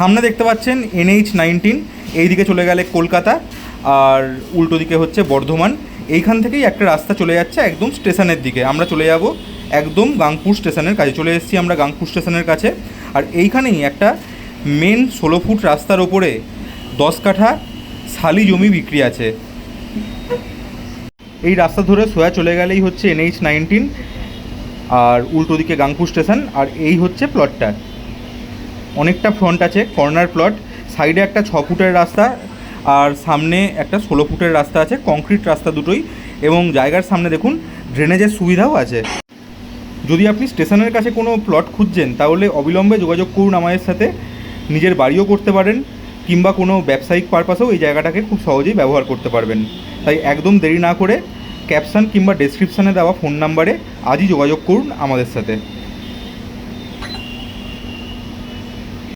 সামনে দেখতে পাচ্ছেন এনএইচ নাইনটিন, এইদিকে চলে গেলে কলকাতা আর উল্টো দিকে হচ্ছে বর্ধমান। এইখান থেকেই একটা রাস্তা চলে যাচ্ছে একদম স্টেশনের দিকে। আমরা চলে যাব একদম গাংপুর স্টেশনের কাছে। চলে এসেছি আমরা গাংপুর স্টেশনের কাছে। আর এইখানেই একটা মেন ষোলো ফুট রাস্তার ওপরে দশ কাঠা শালি জমি বিক্রি আছে। এই রাস্তা ধরে সোয়া চলে গেলেই হচ্ছে এনএইচ নাইনটিন আর উল্টো দিকে গাংপুর স্টেশন। আর এই হচ্ছে প্লটটা অনেকটা ফ্রন্ট আছে কর্নার প্লট সাইডে একটা ছ ফুটের রাস্তা আর সামনে একটা ষোলো ফুটের রাস্তা আছে কংক্রিট রাস্তা দুটোই এবং জায়গার সামনে দেখুন ড্রেনেজের সুবিধাও আছে। যদি আপনি স্টেশনের কাছে কোনো প্লট খুঁজছেন, তাহলে অবিলম্বে যোগাযোগ করুন আমাদের সাথে, নিজের বাড়িও করতে পারেন কিংবা কোনো ব্যবসায়িক পারপাসেও এই জায়গাটাকে খুব সহজেই ব্যবহার করতে পারবেন। তাই একদম দেরি না করে ক্যাপশন কিংবা ডেসক্রিপশানে দেওয়া ফোন নাম্বারে আজই যোগাযোগ করুন আমাদের সাথে।